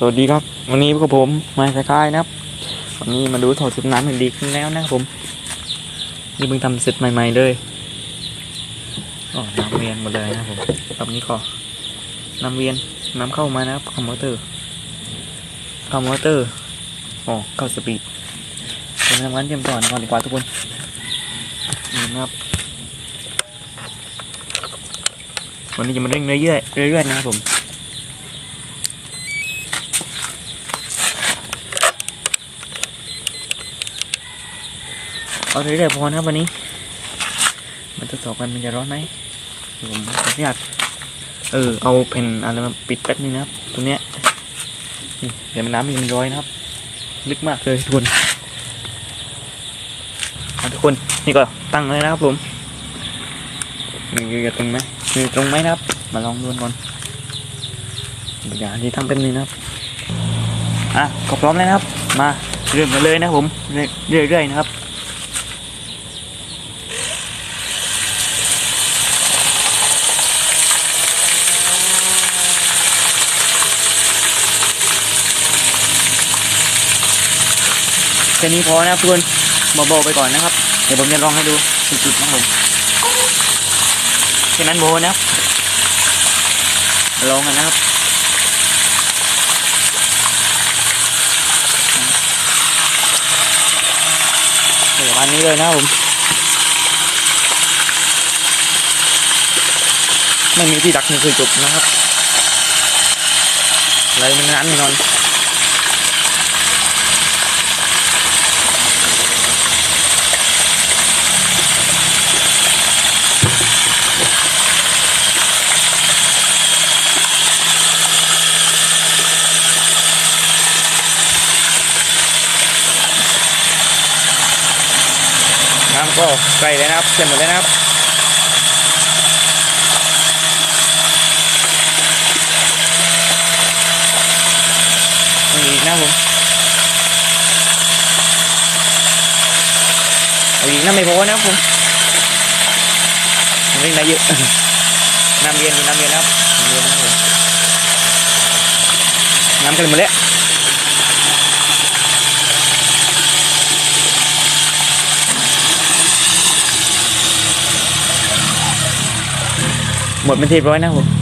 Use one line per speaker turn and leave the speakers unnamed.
สวัสดีครับ วันนี้พวกผมมาสกายนะครับวันนี้มาดูถอดชุดน้ำกันดีขึ้นแล้วนะครับผมนี่เพิ่งทำเสร็จใหม่ ๆเลยอ๋อน้ำเวียนหมดเลยนะครับผมรอบนี้ก็น้ำเวียนน้ำเข้ามานะครับเข้ามอเตอร์เข้ามอเตอร์อ๋อเข้าสปีดเป็นทำงานเตรียมต่อก่อนดีกว่าทุกคนนี่นะครับวันนี้จะมาเร่งเรื่อยๆเรื่อยๆนะครับผม เอาเรื่อยๆพอนะครับวันนี้ มันทดสอบกันมันจะร้อนไหมผมขออนุญาตเออเอาแผ่นอะไรมาปิดแป๊บนึงนะครับตรงเนี้ยเดี๋ยวมันน้ำมันร้อยนะครับ ลึกมากเลยทุกคนทุกคนนี่ก็ตั้งเลยนะครับผมมือจะตรงไหมมือตรงไหมนะครับ มาลองดูก่อนอย่าที่ทำเป็นนี้นะครับอะก็พร้อมแล้วนะครับ มาเริ่มกันเลยนะผมเรื่อยๆนะครับ แค่นี้พอนะครับทุกคนเบาๆไปก่อนนะครับ เดี๋ยวผมจะลองให้ดูจุดๆนะผมแค่นั้นโบนะลองกันนะครับประมาณนี้เลยนะผม ไม่มีที่ดักนี่คือจบนะครับอะไรมันนั้นนอน ก็ใกล้แล้วนะครับเสร็จหมดแล้วนะครับมีอีกนะผมอีกน้ำไม่พอนะครับผมเล่นได้เยอะน้ำเย็นน้ำเย็นนะครับน้ำเย็นนะครับผมน้ำกันหมดแล้ว หมดเป็นทีเรียบร้อยนะครับผม